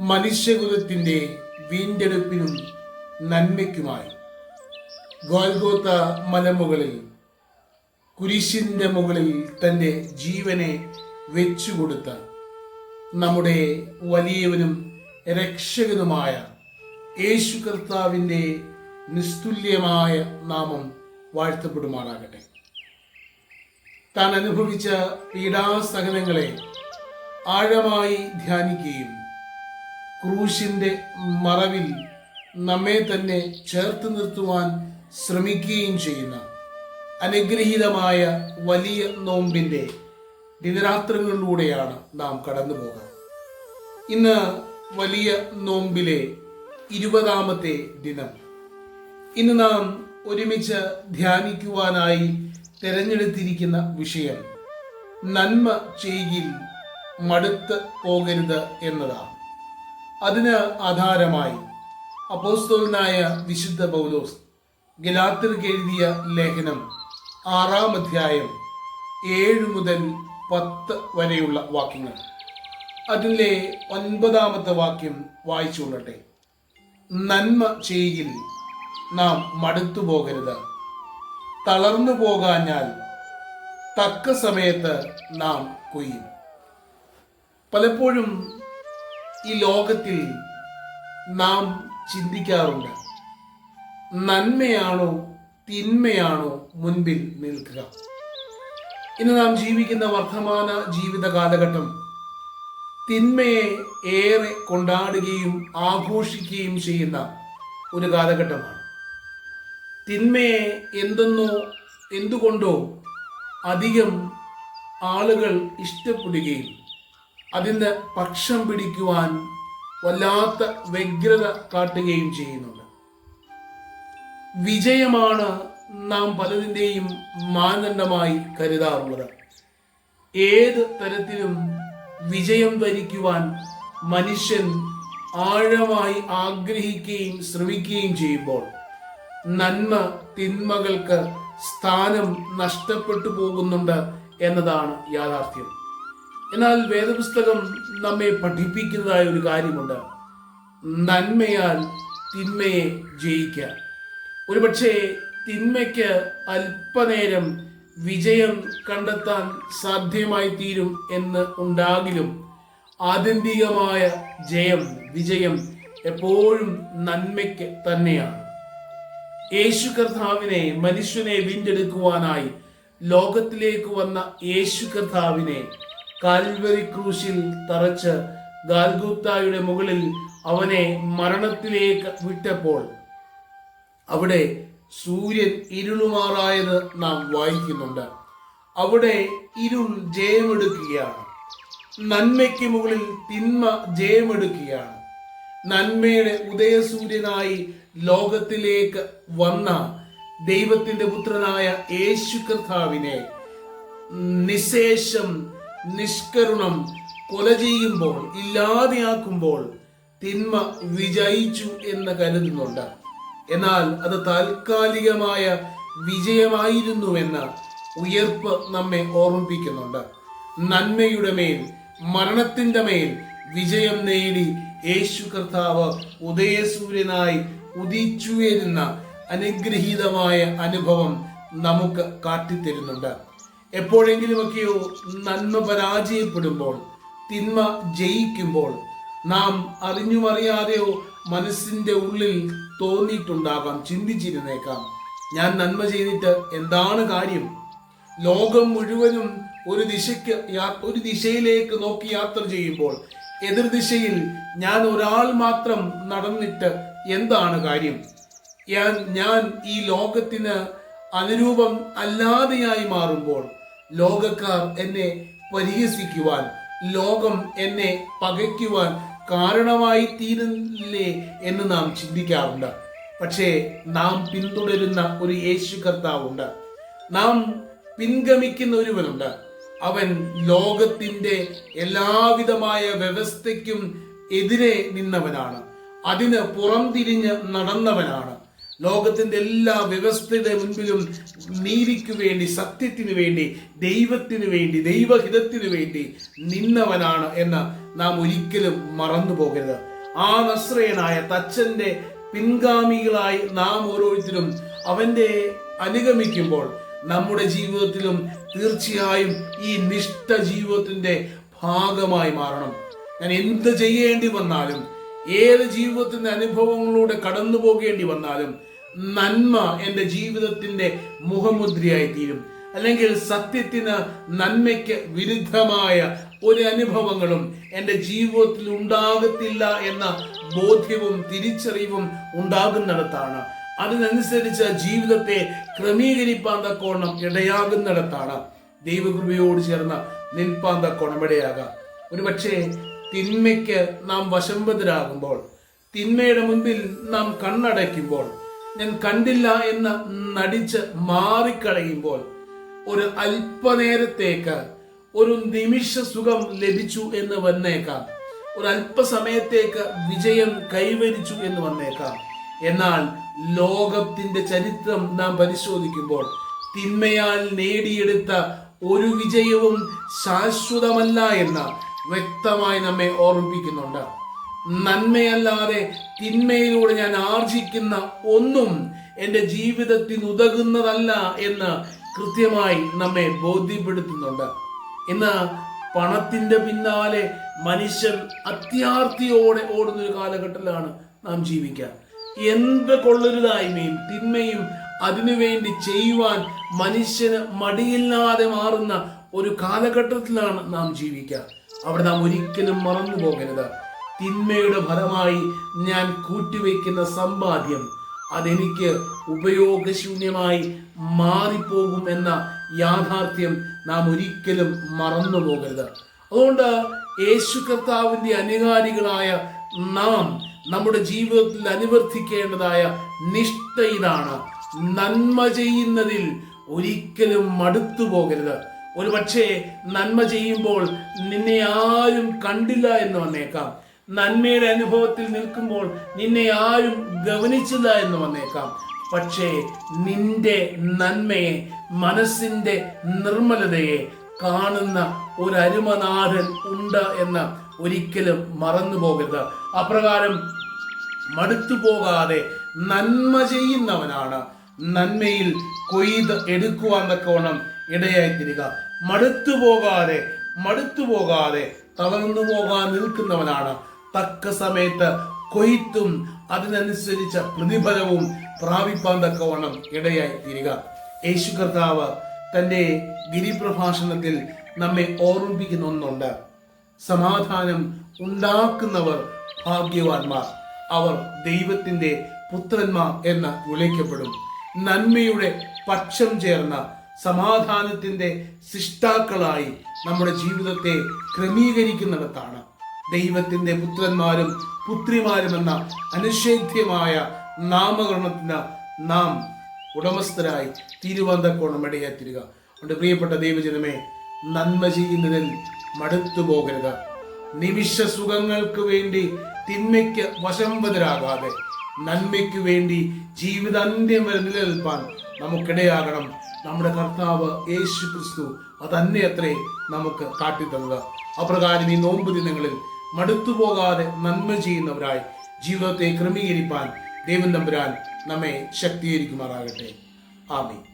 മനുഷ്യകുലത്തിന്റെ വീണ്ടെടുപ്പിനും നന്മയ്ക്കുമായി ഗോൽഗോത്ത മലമുകളിൽ കുരിശിന്റെ മുകളിൽ തന്റെ ജീവനെ വെച്ചുകൊടുത്ത നമ്മുടെ വലിയവനും രക്ഷകനുമായ യേശു കർത്താവിന്റെ നിസ്തുല്യമായ നാമം വാഴ്ത്തപ്പെടുമാറാകട്ടെ. താൻ അനുഭവിച്ച പീഡാസഹനങ്ങളെ ആഴമായി ധ്യാനിക്കുകയും ക്രൂശിന്റെ മറവിൽ നമ്മെ തന്നെ ചേർത്ത് നിർത്തുവാൻ ശ്രമിക്കുകയും ചെയ്യുന്ന അനുഗ്രഹീതമായ വലിയ നോമ്പിന്റെ ദിനരാത്രങ്ങളിലൂടെയാണ് നാം കടന്നു പോകുക ഇന്ന് വലിയ നോമ്പിലെ ഇരുപതാമത്തെ ദിനം. ഇന്ന് നാം ഒരുമിച്ച് ധ്യാനിക്കുവാനായി തിരഞ്ഞെടുത്തിരിക്കുന്ന വിഷയം നന്മ ചെയ്യിൽ മടുത്ത് പോകരുത് എന്നതാണ്. അതിന് ആധാരമായി. അപ്പോസ്തോലനായ വിശുദ്ധ പൗലോസ് ഗലാത്തിർക്ക് എഴുതിയ ലേഖനം ആറാം അധ്യായം ഏഴ് മുതൽ പത്ത് വരെയുള്ള വാക്യങ്ങൾ. അതിലെ ഒൻപതാമത്തെ വാക്യം വായിച്ചുകൊള്ളട്ടെ നന്മ ചെയ്യിൽ നാം മടുത്തു പോകരുത്. തളർന്നു പോകാഞ്ഞാൽ തക്ക സമയത്ത് നാം കൊയ്യും. പലപ്പോഴും ഈ ലോകത്തിൽ നാം ചിന്തിക്കാറുണ്ട്. നന്മയാണോ തിന്മയാണോ മുൻപിൽ നിൽക്കുക? ഇന്ന് നാം ജീവിക്കുന്ന വർത്തമാന ജീവിത കാലഘട്ടം തിന്മയെ ഏറെ കൊണ്ടാടുകയും ആഘോഷിക്കുകയും ചെയ്യുന്ന ഒരു കാലഘട്ടമാണ്. തിന്മയെ എന്തെന്നോ എന്തുകൊണ്ടോ അധികം ആളുകൾ ഇഷ്ടപ്പെടുകയും അതിന് പക്ഷം പിടിക്കുവാൻ വല്ലാത്ത വ്യഗ്രത കാട്ടുകയും ചെയ്യുന്നുണ്ട്. വിജയമാണ് നാം പലതിന്റെയും മാനദണ്ഡമായി കരുതാറുള്ളത്. ഏത് തരത്തിലും വിജയം ധരിക്കുവാൻ മനുഷ്യൻ ആഴമായി ആഗ്രഹിക്കുകയും ശ്രമിക്കുകയും ചെയ്യുമ്പോൾ നന്മ തിന്മകൾക്ക് സ്ഥാനം നഷ്ടപ്പെട്ടു പോകുന്നുണ്ട് എന്നതാണ് യാഥാർത്ഥ്യം. എന്നാൽ വേദപുസ്തകം നമ്മെ പഠിപ്പിക്കുന്നതായ ഒരു കാര്യമുണ്ട്. നന്മയാൽ തിന്മയെ ജയിക്കുക. ഒരുപക്ഷെ തിന്മയ്ക്ക് അല്പനേരം വിജയം കണ്ടെത്താൻ സാധ്യമായി തീരും എന്ന് ഉണ്ടാകിലും ആത്യന്തികമായ ജയം വിജയം എപ്പോഴും നന്മയ്ക്ക് തന്നെയാണ്. യേശു കർത്താവിനെ മനുഷ്യനെ വീണ്ടെടുക്കുവാനായി ലോകത്തിലേക്ക് വന്ന യേശു കർത്താവിനെ കാൽവരി ക്രൂശിൽ തറച്ച് ഗാൽഗുപ്തായുടെ മുകളിൽ അവനെ മരണത്തിലേക്ക് വിട്ടപ്പോൾ അവിടെ സൂര്യൻ ഇരുളുമാറായത് നാം വായിക്കുന്നുണ്ട്. അവിടെ ഇരുൾ ജയമെടുക്കുകയാണ്. നന്മയ്ക്ക് മുകളിൽ തിന്മ ജയമെടുക്കുകയാണ്. നന്മയുടെ ഉദയസൂര്യനായി ലോകത്തിലേക്ക് വന്ന ദൈവത്തിന്റെ പുത്രനായ യേശു കർത്താവിനെ നിശേഷം നിഷ്കരുണം കൊല ചെയ്യുമ്പോൾ ഇല്ലാതെയാക്കുമ്പോൾ തിന്മ വിജയിച്ചു എന്ന് കരുതുന്നുണ്ട്. എന്നാൽ അത് താൽക്കാലികമായ വിജയമായിരുന്നുവെന്ന് ഉയർപ്പ് നമ്മെ ഓർമ്മിപ്പിക്കുന്നുണ്ട്. നന്മയുടെ മേൽ മരണത്തിന്റെ മേൽ വിജയം നേടി യേശു കർത്താവ് ഉദയസൂര്യനായി ഉദിച്ചുയരുന്ന അനുഗ്രഹീതമായ അനുഭവം നമുക്ക് കാട്ടിത്തരുന്നുണ്ട്. എപ്പോഴെങ്കിലുമൊക്കെയോ നന്മ പരാജയപ്പെടുമ്പോൾ തിന്മ ജയിക്കുമ്പോൾ നാം അറിഞ്ഞുമറിയാതെയോ മനസ്സിന്റെ ഉള്ളിൽ തോന്നിയിട്ടുണ്ടാകാം ചിന്തിച്ചിരുന്നേക്കാം. ഞാൻ നന്മ ചെയ്തിട്ട് എന്താണ് കാര്യം? ലോകം മുഴുവനും ഒരു ദിശയ്ക്ക് ഒരു ദിശയിലേക്ക് നോക്കി യാത്ര ചെയ്യുമ്പോൾ എതിർദിശയിൽ ഞാൻ ഒരാൾ മാത്രം നടന്നിട്ട് എന്താണ് കാര്യം? ഞാൻ ഞാൻ ഈ ലോകത്തിന് അനുരൂപം അല്ലാതെയായി മാറുമ്പോൾ ലോകക്കാർ എന്നെ പരിഹസിക്കുവാൻ ലോകം എന്നെ പകയ്ക്കുവാൻ കാരണമായി തീരുന്നില്ലേ എന്ന് നാം ചിന്തിക്കാറുണ്ട്. പക്ഷേ നാം പിന്തുടരുന്ന ഒരു യേശു കർത്താവുണ്ട്. നാം പിൻഗമിക്കുന്ന ഒരുവനുണ്ട്. അവൻ ലോകത്തിന്റെ എല്ലാവിധമായ വ്യവസ്ഥയ്ക്കും എതിരെ നിന്നവനാണ്. അതിന് പുറംതിരിഞ്ഞ് നടന്നവനാണ്. ലോകത്തിന്റെ എല്ലാ വ്യവസ്ഥയുടെ മുൻപിലും നീതിക്ക് വേണ്ടി സത്യത്തിന് വേണ്ടി ദൈവത്തിന് വേണ്ടി ദൈവഹിതത്തിന് വേണ്ടി നിന്നവനാണ് എന്ന് നാം ഒരിക്കലും മറന്നു പോകരുത്. ആ നസ്രയനായ തച്ചന്റെ പിൻഗാമികളായി നാം ഓരോരുത്തരും അവന്റെ അനുഗമിക്കുമ്പോൾ നമ്മുടെ ജീവിതത്തിലും തീർച്ചയായും ഈ നിഷ്ഠ ജീവിതത്തിന്റെ ഭാഗമായി മാറണം. ഞാൻ എന്ത് ചെയ്യേണ്ടി വന്നാലും ഏത് ജീവിതത്തിന്റെ അനുഭവങ്ങളിലൂടെ കടന്നു പോകേണ്ടി വന്നാലും നന്മ എന്റെ ജീവിതത്തിന്റെ മുഖമുദ്രയായി തീരും അല്ലെങ്കിൽ സത്യത്തിന് നന്മയ്ക്ക് വിരുദ്ധമായ ഒരു അനുഭവങ്ങളും എന്റെ ജീവിതത്തിൽ ഉണ്ടാകത്തില്ല എന്ന ബോധ്യവും തിരിച്ചറിവും ഉണ്ടാകുന്നിടത്താണ്. അതിനനുസരിച്ച് ജീവിതത്തെ ക്രമീകരിപ്പാൻ തക്കോണം ഇടയാകുന്നിടത്താണ്. ദൈവകൃപയോട് ചേർന്ന് നിൽപ്പാൻ തക്കോണം ഇടയാകാം. ഒരുപക്ഷെ തിന്മയ്ക്ക് നാം വശംബദരാകുമ്പോൾ തിന്മയുടെ മുൻപിൽ നാം കണ്ണടയ്ക്കുമ്പോൾ ഞാൻ കണ്ടില്ല എന്ന് നടിച്ച് മാറിക്കളയുമ്പോൾ ഒരു അല്പനേരത്തേക്ക് ഒരു നിമിഷ സുഖം ലഭിച്ചു എന്ന് വന്നേക്കാം. ഒരു അല്പസമയത്തേക്ക് വിജയം കൈവരിച്ചു എന്ന് വന്നേക്കാം. എന്നാൽ ലോകത്തിന്റെ ചരിത്രം നാം പരിശോധിക്കുമ്പോൾ തിന്മയാൽ നേടിയെടുത്ത ഒരു വിജയവും ശാശ്വതമല്ല എന്ന് വ്യക്തമായി നമ്മെ ഓർമ്മിപ്പിക്കുന്നുണ്ട്. നന്മയല്ലാതെ തിന്മയിലൂടെ ഞാൻ ആർജിക്കുന്ന ഒന്നും എന്റെ ജീവിതത്തിന് ഉതകുന്നതല്ല എന്ന് കൃത്യമായി നമ്മെ ബോധ്യപ്പെടുത്തുന്നുണ്ട്. ഇന്ന് പണത്തിന്റെ പിന്നാലെ മനുഷ്യൻ അത്യാർത്തിയോടെ ഓടുന്ന ഒരു കാലഘട്ടത്തിലാണ് നാം ജീവിക്കുക. എന്ത് കൊള്ളരുതായ്മയും തിന്മയും അതിനുവേണ്ടി ചെയ്യുവാൻ മനുഷ്യന് മടിയില്ലാതെ മാറുന്ന ഒരു കാലഘട്ടത്തിലാണ് നാം ജീവിക്കുക. അവിടെ നാം ഒരിക്കലും മറന്നു പോകരുത്. തിന്മയുടെ ഫലമായി ഞാൻ കൂട്ടിവെക്കുന്ന സമ്പാദ്യം അതെനിക്ക് ഉപയോഗശൂന്യമായി മാറിപ്പോകും എന്ന യാഥാർത്ഥ്യം നാം ഒരിക്കലും മറന്നു പോകരുത്. അതുകൊണ്ട് യേശു കർത്താവിന്റെ അനുകാരികളായ നാം നമ്മുടെ ജീവിതത്തിൽ അനുവർത്തിക്കേണ്ടതായ നിഷ്ഠ ഇതാണ്. നന്മ ചെയ്യുന്നതിൽ ഒരിക്കലും മടുത്തു പോകരുത്. ഒരു പക്ഷേ നന്മ ചെയ്യുമ്പോൾ നിന്നെ ആരും കണ്ടില്ല എന്ന് വന്നേക്കാം. നന്മയുടെ അനുഭവത്തിൽ നിൽക്കുമ്പോൾ നിന്നെ ആരും ഗവനിച്ചില്ല എന്ന് വന്നേക്കാം. പക്ഷേ നിന്റെ നന്മയെ മനസ്സിന്റെ നിർമ്മലതയെ കാണുന്ന ഒരു അരുമനാഥൻ ഉണ്ട് എന്ന് ഒരിക്കലും മറന്നു പോകരുത് അപ്രകാരം മടുത്തു പോകാതെ നന്മ ചെയ്യുന്നവനാണ്. നന്മയിൽ കൊയ്ത് എടുക്കുവാൻ തക്കവണ്ണം ഇടയായി തിരിക മടുത്തു പോകാതെ മടുത്തു പോകാതെ തളർന്നു പോകാൻ നിൽക്കുന്നവനാണ്. തക്ക സമയത്ത് കൊയ്ത്തും അതിനനുസരിച്ച പ്രതിഫലവും പ്രാപിപ്പാൻ തക്കവണ്ണം ഇടയായി തീരുക യേശു കർത്താവ് തന്റെ ഗിരിപ്രഭാഷണത്തിൽ നമ്മെ ഓർമ്മിപ്പിക്കുന്ന ഒന്നുണ്ട്. സമാധാനം ഉണ്ടാക്കുന്നവർ ഭാഗ്യവാന്മാർ. അവർ ദൈവത്തിന്റെ പുത്രന്മാർ എന്ന് വിളിക്കപ്പെടും. നന്മയുടെ പക്ഷം ചേർന്ന സമാധാനത്തിന്റെ സൃഷ്ടാക്കളായി നമ്മുടെ ജീവിതത്തെ ക്രമീകരിക്കുന്നിടത്താണ്. ദൈവത്തിന്റെ പുത്രന്മാരും പുത്രിമാരും എന്ന അനിഷേധ്യമായ നാമകരണത്തിന് നാം ഉടമസ്ഥരായി തിരുവന്തക്കോണം ഇടയാത്തിരിക അതുകൊണ്ട് പ്രിയപ്പെട്ട ദൈവജനമേ നന്മ ചെയ്യുന്നതിൽ മടുത്തു പോകരുത്. നിമിഷ സുഖങ്ങൾക്ക് വേണ്ടി തിന്മയ്ക്ക് വശംവതരാകാതെ നന്മയ്ക്ക് വേണ്ടി ജീവിതാന്ത്യം വരെ നിലനിൽപ്പാൻ നമുക്കിടയാകണം. നമ്മുടെ കർത്താവ് യേശു ക്രിസ്തു അതന്നെ അത്രേ നമുക്ക് കാട്ടിത്തന്നത് അപ്രകാരം ഈ നോമ്പ് ദിനങ്ങളിൽ മടുത്തു പോകാതെ നന്മ ചെയ്യുന്നവരായി ജീവിതത്തെ ക്രമീകരിപ്പാൻ ദൈവം തമ്പുരാൻ നമ്മെ ശക്തീകരിക്കുമാറാകട്ടെ. ആമീൻ.